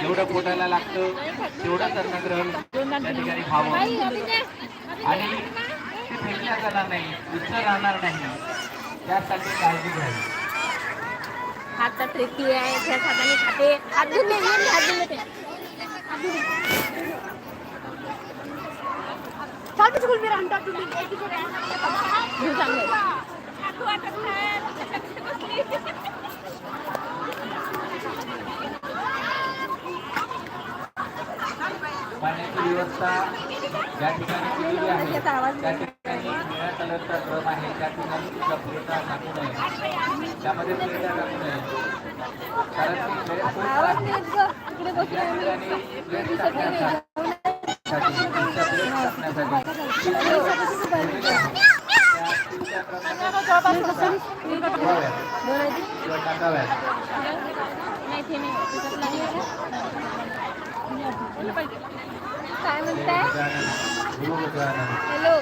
जेवढं पोटाला लागतं तेवढं अन्नग्रहण त्या ठिकाणी खावं आणि ते फेकल्या जाणार नाही दुसरं राहणार नाही. त्यासाठी काळजी घ्यावी हातात रेती आहे त्या हाताने खाते. हात धुतले ये ना, हात धुतले ते तुम्ही चांगलं व्यवस्था ज्या ठिकाणी केलेली आहे त्या ठिकाणी निळ्या कलरचा ड्रम आहे त्या ठिकाणी तुझा पुरवठा टाकू नये त्यामध्ये पुरवठा टाकू नये कारण ती गैरसोय आवाज नाही येत गं. इकडे बसलोय आम्ही. ठिकाणी प्लेट टाकण्यासाठी तुमच्या प्लेट टाकण्यासाठी त्या स्टीलच्या ड्रममध्ये ठेवाव्यात किंवा टाकाव्यात नाही काय म्हणताय? हॅलो.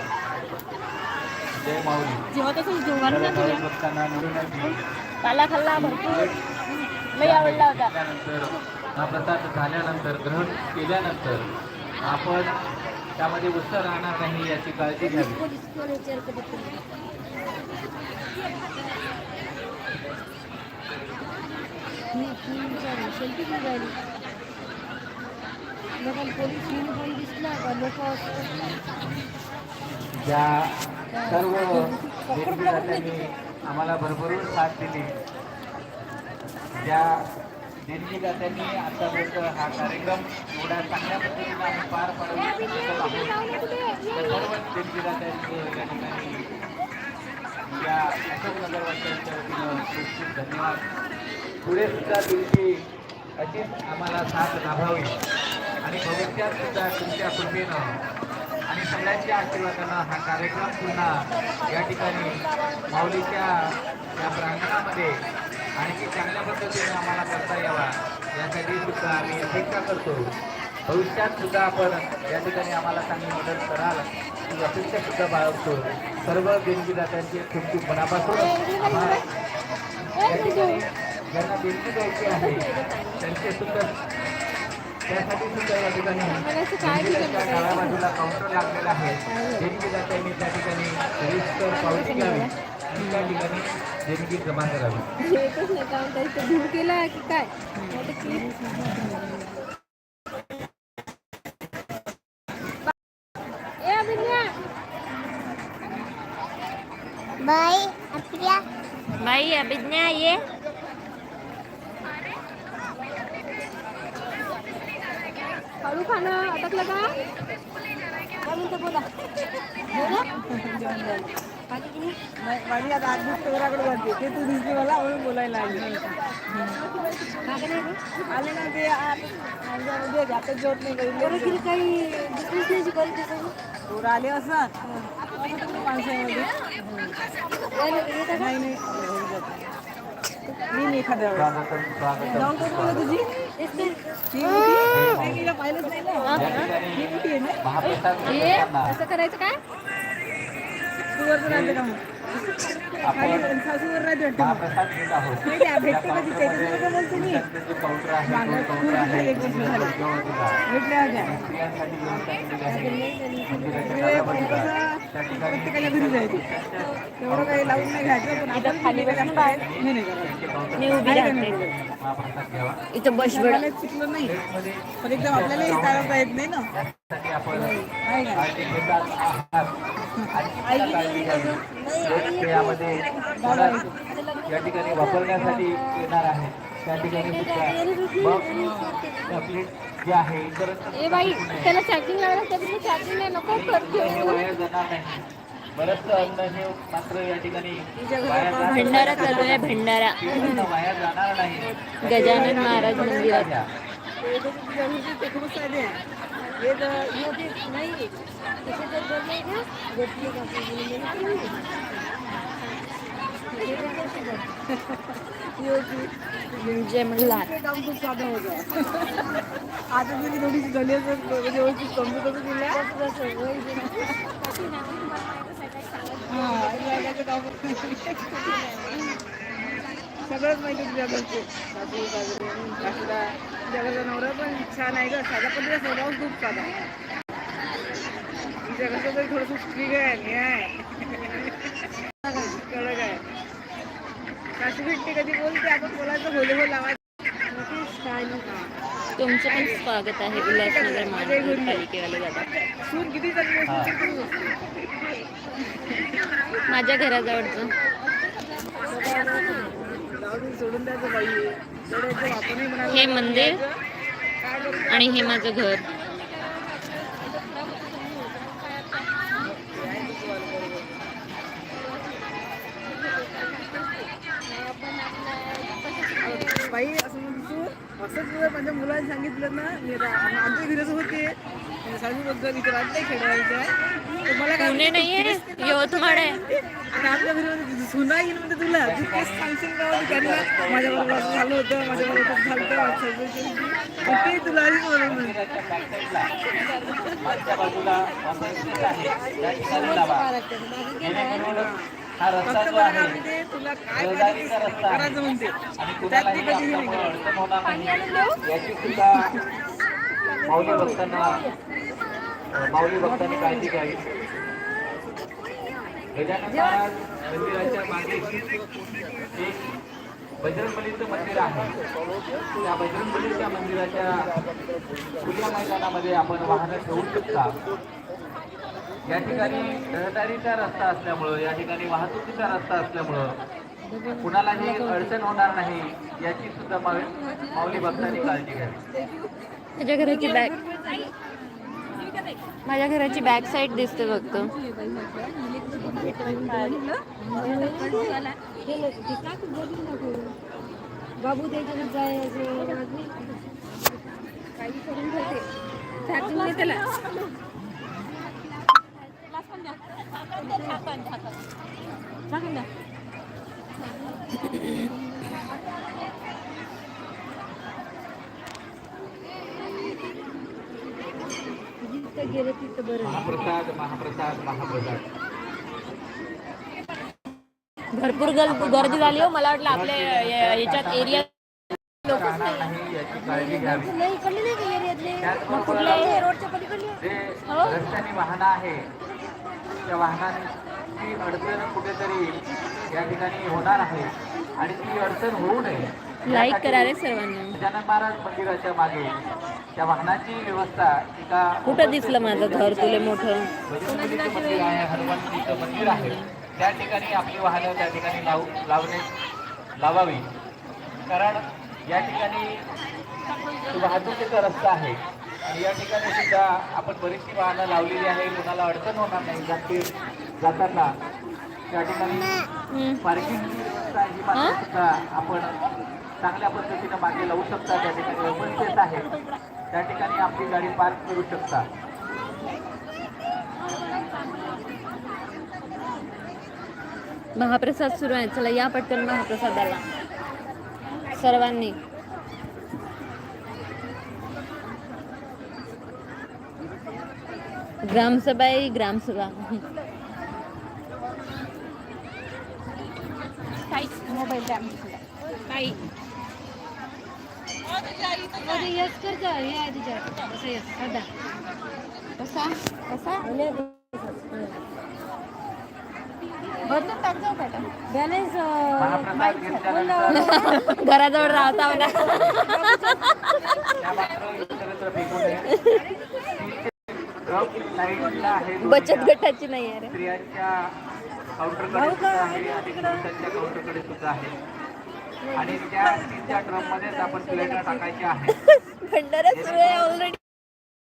जय माऊली जेव्हा तसं जेवण ना निवडून काला खाल्ला भरपूर. लई आवडला होता. त्यानंतर हा प्रसाद झाल्यानंतर ग्रहण केल्यानंतर आपण त्यामध्ये उत्साह राहणार नाही याची काळजी घ्यावी. ज्या सर्व देणगीदात्यांनी आम्हाला भरभरून साथ दिली. ज्या देणगीदात्यांनी आतापर्यंत हा कार्यक्रम एवढ्या चांगल्या पद्धतीने आम्ही पार पाडू शकत आहोत त्या सर्व देणगीदात्यांचं या ठिकाणी या अशोकनगर वासियांच्या वतीनं खूप खूप धन्यवाद. पुढे सुद्धा तुमची अशीच आम्हाला साथ लाभावी. आणि भविष्यात सुद्धा तुमच्या कृपेनं आणि सगळ्यांच्या आशीर्वादानं हा कार्यक्रम पुन्हा या ठिकाणी माऊलीच्या या प्रांगणामध्ये आणखी चांगल्या पद्धतीने आम्हाला करता यावा यासाठी सुद्धा आम्ही अपेक्षा करतो. भविष्यात सुद्धा आपण या ठिकाणी आम्हाला चांगली मदत कराल ही अपेक्षा सुद्धा बाळगतो. सर्व देणगीदात्यांचे खूप खूप मनापासून या ठिकाणी ज्यांना देणगी द्यायची आहे त्यांचे सुद्धा त्यासाठी सुद्धा या ठिकाणी डाव्या बाजूला काउंटर लागलेला आहे. देणगीदात्यांनी त्या ठिकाणी रजिस्टर पावती घ्यावी. आणि त्या ठिकाणी देणगी जमा करावी. नाही धूर केला की काय? अभिज्ञा बाई आपल्या बाई अभिज्ञा ये. हळू खाणं अटकलं का काय? म्हणतो बोला बोला माझी आता आठ दिवस घराकडे जाते ते तू दिसली मला म्हणून बोलायला आली आले ना ते माझ्यामध्ये आता जेवत नाही. कधी काही दुसरीच नाही शिकवली पोरं आले असत माणसामध्ये नाही नाही मी एखाद्या वेळेस तुझी? ती आहे ना हे? कसं करायचं काय कधी आहे एक भेटल्या प्रत्येकाच्या घरी जायचं एवढं काही लावून नाही घ्यायचं पण आपण खाली जास्त बाहेर हे नाही करायचं त्यांचे काउंटर मी उभी राहते. इथं बस मला शिकलो नाही. पण एकदम आपल्याला हे चालवता येत नाही ना. या ठिकाणी वापरण्यासाठी येणार आहे. त्या ठिकाणी मग जे आहे ए बाई त्याला चॅकिंग नाही नको करते हे अन्न हे मात्र या ठिकाणी भंडारा चालू आहे भंडारा जाणार नाही गजानन महाराज मंदिरात. हे हे नाही तसे जर बोलले ना गोष्टी जय मल्हार ते काम खूप साधं होतं आता जरी थोडीशी झाली असं म्हणजे व्यवस्थित लागायचं काम सगळंच माहिती सासू सासरे काशीला जगाचा नवरा पण छान आहे ग साधा पण तिचा स्वभाव खूप साधा तिच्या कसं तरी थोडंसं स्ट्रिक आहे हे आहे कडक आहे सासू भेटते कधी बोलते? आपण बोलायचं बोले बोल लावायचं तुमचं पण स्वागत आहे उल्हासनगर महानगरपालिकेवाले दादा. सून किती हा. माझ्या घराजवळचं. हे मंदिर आणि हे माझं घर. बाई असं म्हणतो तू. असंच तुला माझ्या मुलाने सांगितलं ना मी आमच्या घरीच होते. सासू बद्दल इथे राज्य खेळायचं आहे मला काय यवतमाळ आहे. आता आपल्या घरी म्हणजे सुना येईल म्हणजे तुला. तू तेच सांगशील का म्हणजे त्यांना माझ्याबरोबर असं झालं होतं माझ्याबरोबर तसं झालं होतं ते तुला आधीच म्हणून. हा रस्ता जो मला आहे तुला काय रहदारीचा पाहिजे ते रस्ता. आहे. करायचं म्हणते. आणि त्यात ती कधीही नाही. आपल्यामुळे करत. अडचण होणार नाही याची सुद्धा माऊली भक्तांना अं, माऊली भक्तांनी काळजी घ्यावी. गजानन महाराज मंदिराच्या मागे एक बजरंगबलीचं मंदिर आहे. त्या बजरंगबलीच्या मंदिराच्या खुल्या मैदानामध्ये आपण वाहनं ठेवू शकता. या ठिकाणी रहदारीचा रस्ता असल्यामुळं या ठिकाणी वाहतुकीचा रस्ता असल्यामुळं कुणालाही अडचण होणार नाही याची सुद्धा माऊ- माऊली भक्तांनी काळजी घ्यावी. माझ्या घराची बॅक माझ्या घराची बॅक साईड दिसते फक्त. बाबू त्याच्याकडे गेलं तिथं बरं महाप्रसाद महाप्रसाद महाप्रसाद. भरपूर गर्द- गर्दी झाली हो. मला वाटलं आपल्या या- याच्यात एरिया राहणार नाही. याची काळजी घ्यावी नाही इकडले नाही का एरियातले त्याचबरोबर हे रोडच्या पलीकडले जे रस्त्याने वाहनं आहे. त्या वाहनांची अडचण कुठेतरी या ठिकाणी होणार आहे आणि ती अडचण होऊ नये लाईक करा रे सर्वांना. गजानन महाराज मंदिराच्या मागे त्या वाहनाची व्यवस्था एका कुठं दिसलं माझं घर? तुले मोठं. बजरंगबलीचं मंदिर आहे हनुमानजीचं मंदिर आहे. त्या ठिकाणी आपली वाहनं त्या ठिकाणी लाव लावणे लावावी. कारण या ठिकाणी वाहतुकीचा रस्ता आहे. आणि या ठिकाणी सुद्धा आपण बरीचशी वाहनं लावलेली आहे. कुणाला अडचण होणार नाही. जाते जाताना. त्या ठिकाणी. पार्किंगची मात्र सुद्धा आपण चांगल्या पद्धतीनं मागे लावू शकता. त्या ठिकाणी ओपन स्पेस आहे. त्या ठिकाणी आपली गाडी पार्क करू शकता. महाप्रसाद सुरू आहे. चला या पटकन महाप्रसादाला. सर्वांनी. ग्रामसभा. आहे ग्रामसभा मोबाईल यस कर जा हे आहे तिच्यात असं यस सदा कसा? कसा? बदलून टाक जाऊ मॅडम बॅलन्स महाप्रसाद घेतल्यानंतर घराजवळ राहता बचत गटाची नाही आहे काउंटरकडे सुद्धा आणि त्या आपण प्लेटा भंडारा सुरू आहे. ऑलरेडी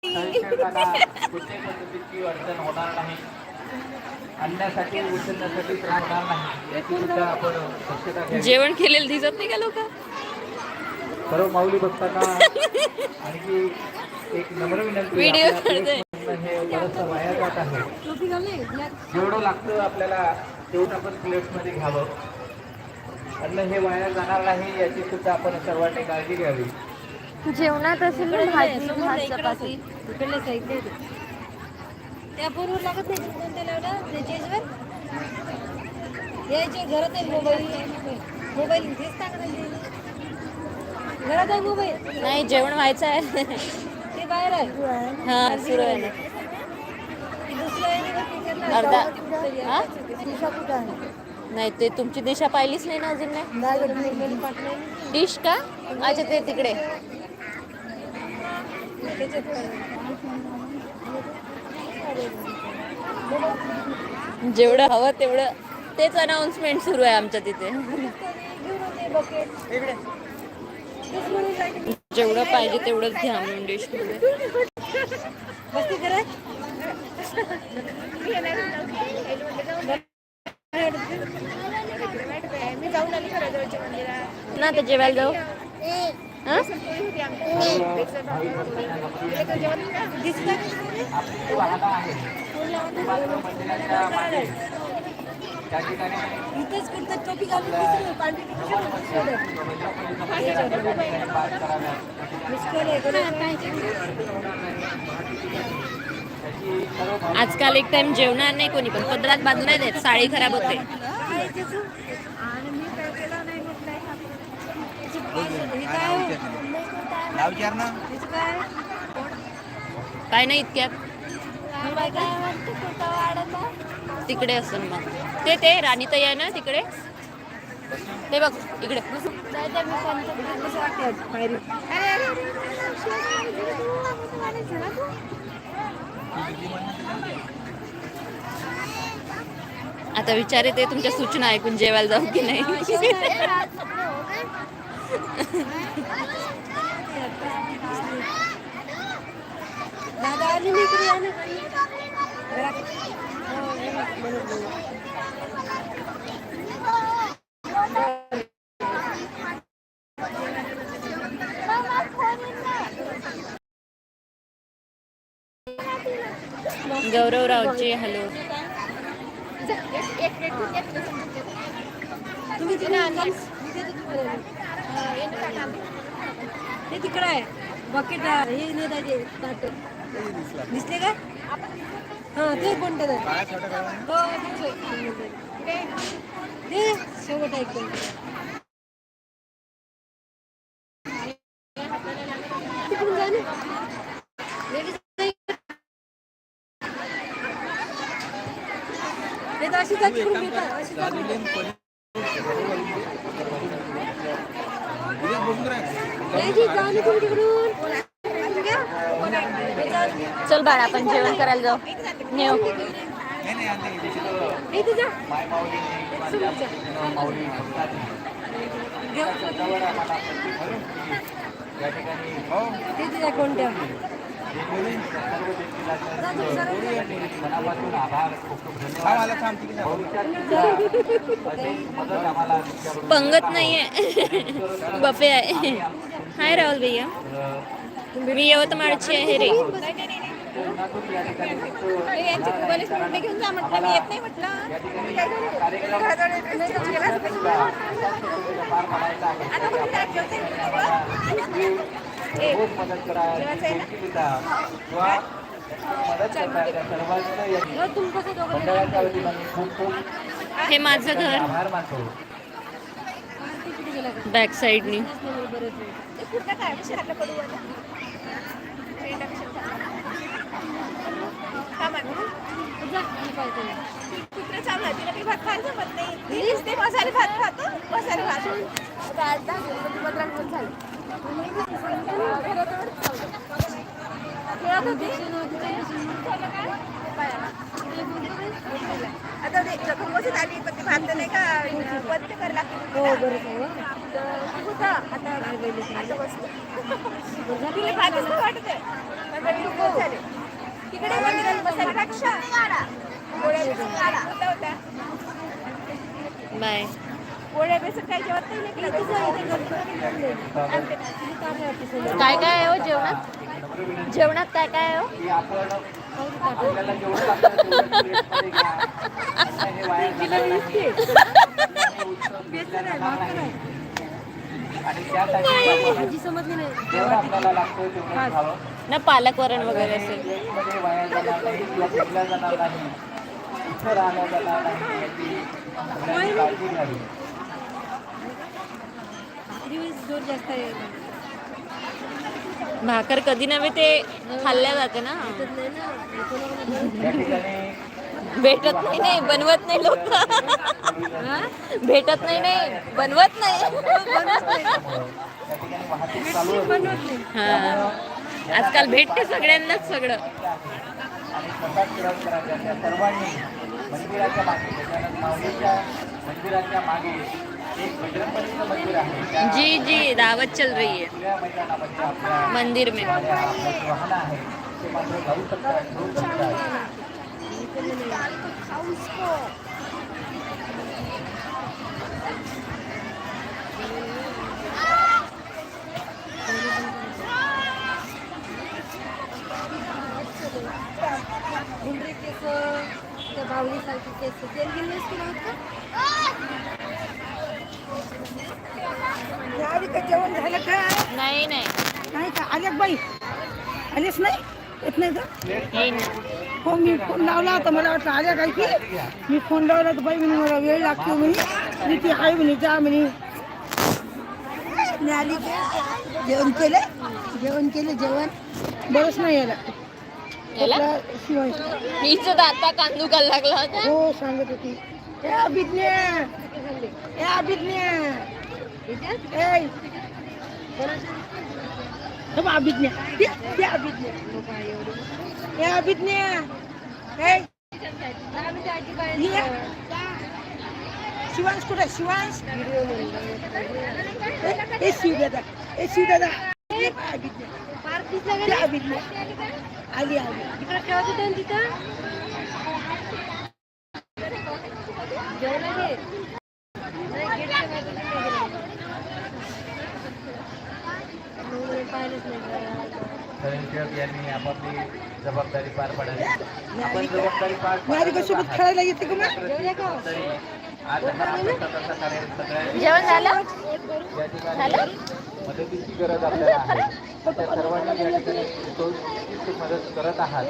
संशयकाला कुठल्याही पद्धतीची अडचण होणार नाही. आणण्यासाठी उचलण्यासाठी त्रास होणार नाही. याची सुद्धा आपण दक्षता घ्यावी. जेवण केलेलं दिसत नाही का लोक? सर्व माऊली भक्तांना आणखी एक नम्र विनंती आपल्या करते. प्लेटमधनं हे बरंचसं वाया जात आहे. जेवढं लागतं आपल्याला तेवढं आपण प्लेट्समध्ये घ्यावं. अन्न हे वाया जाणार नाही याची सुद्धा आपण सर्वांनी काळजी घ्यावी. जेवणात असेल ना भाजी भात चपाती. इकडले साईडले त्या फोनवर लागत नाही कोणत्या लावला त्याच्या याच्यावर यायचे घरात आहे मोबाईल मोबाईल टाकत घरात आहे मोबाईल नाही जेवण व्हायचं आहे. ते बाहेर आहे हा सुरू आहे ना दुसरं आहे ना पिक्चरला. अर्धा हा? दिशा कुठं आहे? नाही ते तुमची दिशा पाहिलीच नाही ना अजून नाही नाही गं. डिश का अच्छा ते तिकडे त्याच्यात? जेवढं हवं तेवढं तेच अनाउन्समेंट सुरू आहे आमच्या तिथे घेऊन होते bucket. जेवढं पाहिजे तेवढंच घ्या म्हणून ना आता जेवायला जाऊ? हा? त्या ठिकाणी इथेच कुठं टोपी घालून आजकाल एक टाइम जेवणार नाही कोणी पण पदरात बांधून नाही देत साडी खराब होते. हे? काय? नाही इतक्यात. तिकडे असेल मग. ते ते राणी तया ना तिकडे? ते बघ इकडे. आता विचारे ते तुमच्या सूचना ऐकून जेवायला जाऊ की नाही? दादा गौरव रावचे हॅलो तुम्ही तिकडे आणा. मी ते तिकडे आहे. बकेट हे दिसले का? हा ते पण हो तेच आहे. ते शेवट आहे एकदम तिकडून जा ना. लगेच नाही. ते तर अशीच आहे, तिकडून येतात, अशीच आहे. नाही, ती जा ना तुम्ही तिकडून. घ्या. हे जा. चल बाळा आपण जेवण करायला जाऊ. नेऊ. कोणत्या मनापासून आभार पंगत नाहीये. बफे आहे. हाय राहुल भैया. मी यवतमाळची आहे रे. घेऊन जा म्हटलं. मी येत नाही म्हटलं. हो, हे माझं घर? बॅक साईडनी कुत्रे चालू तिला काही भात खायला जमत नाही. ती मसाले भात खातो मसाले भात. आज दहा झाली. खेळत होती? आता ते जखम बसत आली पण ते भात नाही का बंद करायला लागते हो. होता आता आता बसतो तिला भातच नाही वाटत आहे. आता मी उभं झाले. तिकडे बाय. पोळ्या बेसन काय जेवत नाही. काय काय आहे हो जेवणात? जेवणात काय काय आहे हो? भाजी समजली नाही. ना पालक वरण वगैरे असेल. भाकर कधी नव्हे ते खाल्ल्या जाते ना. भेटत नाही नाही बनवत नाही लोक. भेटत नाही नाही बनवत नाही. त्या ठिकाणी वाहतूक चालू असते हा आजकाल भेटते सगळ्यांनाच सगळं. आणि प्रसाद ग्रहण करायचा त्या सर्वांनी मंदिराच्या मागे गजानन माऊलीच्या मंदिराच्या मागे एक बजरंगबलीचं मंदिर आहे त्या जी जी दावत चल रही है. खुल्या मैदानामध्ये आपल्या मंदिर में आपल्या आपलं जे वाहन आहे ते मात्र जाऊ शकतात घेऊ शकतात गुंडरी केस त्या बावलीसारखी केस तेल गेले का? जेवण झालं का? नाही नाही. नाही का? आल्या बाई? आलेच नाही? येत नाही का? येईन हो मी फोन लावला होता. मला वाटलं आल्या काय की? मी फोन लावला तर बाई म्हणे मला वेळ लागतो म्हणे. मी ती आहे म्हणे जा म्हणे. मी आली की जेवण केलं जेवण केलं जेवण? बरंच नाही याला याला आपला शिवाय मीच आता कांदू काल लागला होता हो सांगत होती ए अभिज्ञा ए अभिज्ञा ए हे बघ अभिज्ञा ते ते अभिज्ञा ए अभिज्ञा ए ये. शिवांश कुठे शिवांश ए, ए शिवदादा ए शिवदादा ए अभिज्ञा ते अभिज्ञा आली आली. तिकडे ठेवत होते तिथं. स्वयंसेवक यांनी आपापली जबाबदारी पार पाडावी. आपण जबाबदारी पार मी आधी सोबत खेळायला येते का आज झालं? या ठिकाणी मदतीची गरज आपल्याला आहे. त्या सर्वांनी या ठिकाणी सोयीची मदत करत आहात.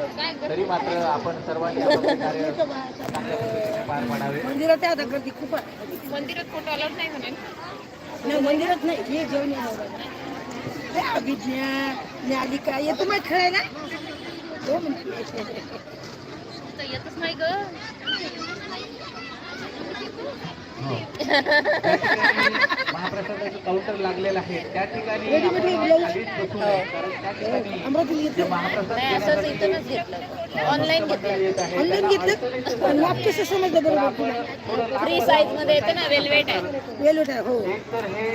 तरी मात्र आपण सर्वांनी आपापले कार्य चांगल्या पद्धतीने पार पाडावे. मंदिरात आहे आता गर्दी खूप आहे. मंदिरात फोटो अलाउड नाही म्हणे. नाही मंदिरात नाही. हे जेवण येणार हे अभिज्ञा न्यालिका येतो मग खेळायला? हो म्हणते. येतच नाही ग. आहे त्या ठिकाणी खालीच बसू नये कारण त्या ठिकाणी ऑनलाईन घेतलं. आहे. ऑनलाईन घेतलं. कसं समजलं बरोबर तुला फ्री साईजमध्ये येते ना वेलवेट आहे. वेलोट आहे हो. तर हे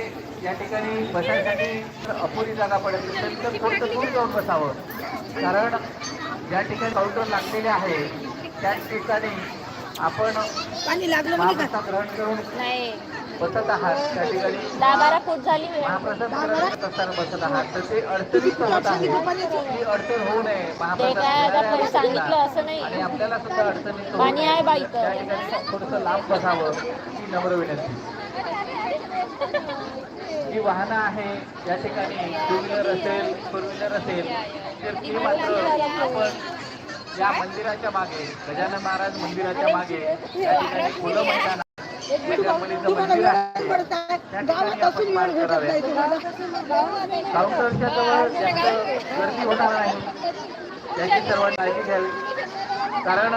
या ठिकाणी बसायसाठी अपुरी जागा पडत असेल तर थोडं दूर जाऊन बसावं. कारण ज्या ठिकाणी काउंटर लागलेले आहे त्या ठिकाणी आपण पाणी लागलं म्हणजे ग्रहण करून नाही. बसत आहात त्या ठिकाणी. दहा बारा फूट झाली वेळ. महाप्रसाद करत असताना बसत आहात. तर ते अडचणीत होत आहे ही अडचण होऊ नये. ते महाप्रसाद सांगितलं असं नाही. आणि आपल्याला सुद्धा अडचणीत पाणी. आहे बा इथं. त्या ठिकाणी थोडंसं लांब बसावं. ही नम्र विनंती. जी वाहनं आहे या ठिकाणी टू व्हीलर असेल फोर व्हीलर असेल तर ती मात्र आपण या मंदिराच्या मागे गजानन महाराज मंदिराच्या मागे या ठिकाणी खुलं मैदान आहे. बजरंगबलीचं मंदिर आहे पडत आहे गावात असून वेळ भेटत नाही तुम्हाला काउंटरच्या जवळ जास्त गर्दी होणार नाही याची सर्वांनी काळजी घ्यावी कारण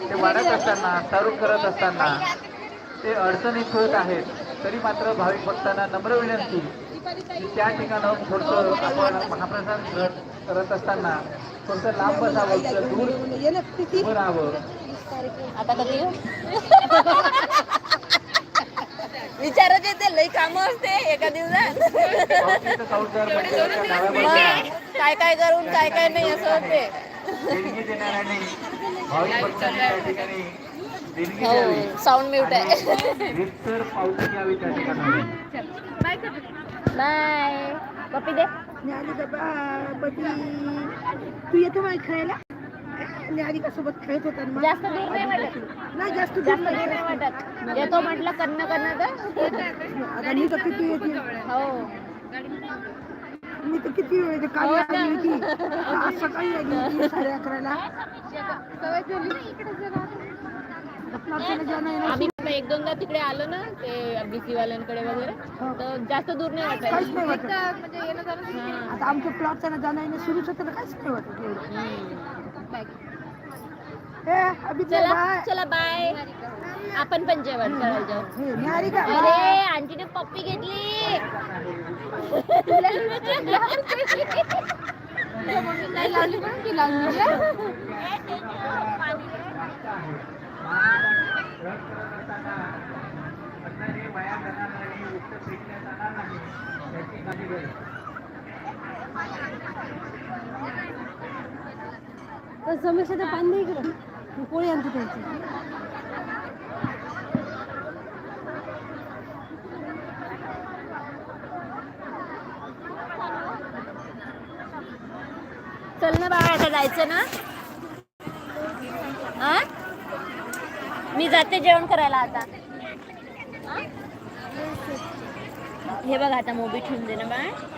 ते वाढत असताना सर्व करत असताना ते अडचणीत होत आहेत तरी मात्र भाविक भक्तांना नम्र विनंती की त्या ठिकाणं थोडंसं आपण महाप्रसाद ग्रहण करत असताना थोडंसं लांब बसावं किंवा दूर ये ना किती उभं राहावं आता कधी विचारत येते लई काम असते एका दिवसात काय काय करून काय काय नाही असं होते हो साऊंड म्यूट आहे बाय पप्पी दे तू येतो माहिती खेळायला न्याली का सोबत खेळत होता ना जास्त दूर नाही वाटत. नाही जास्त दूर जास्त नाही. दूर नाही वाटत. येतो म्हटलं कन्न कन्न तर. आता मी तर किती येते? हो. मी तर किती वेळ येते? काल हो आली होती. आज सकाळी आली होती साडे अकराला. आम्ही एक दोनदा तिकडे आलो ना ते बीसी वाल्यांकडे वगैरे तर जास्त दूर नाही वाटायचं. म्हणजे येणं जाणं हा. आता आमचं प्लॉटचं जाणं येणं सुरूच होतं ना काहीच नाही वाटत एवढं. चल चला बाय। चला बाय. आपण पण जेवण करायला जाऊ. अरे आंटीने पप्पी घेतली. हे घ्या तर पाणी नाही इकडं. पोळी आणते त्यांची चल ना बाबा आता जायचं ना हा मी जाते जेवण करायला आता हा? बघ आता मोबी ठेवून दे ना बाळ हं?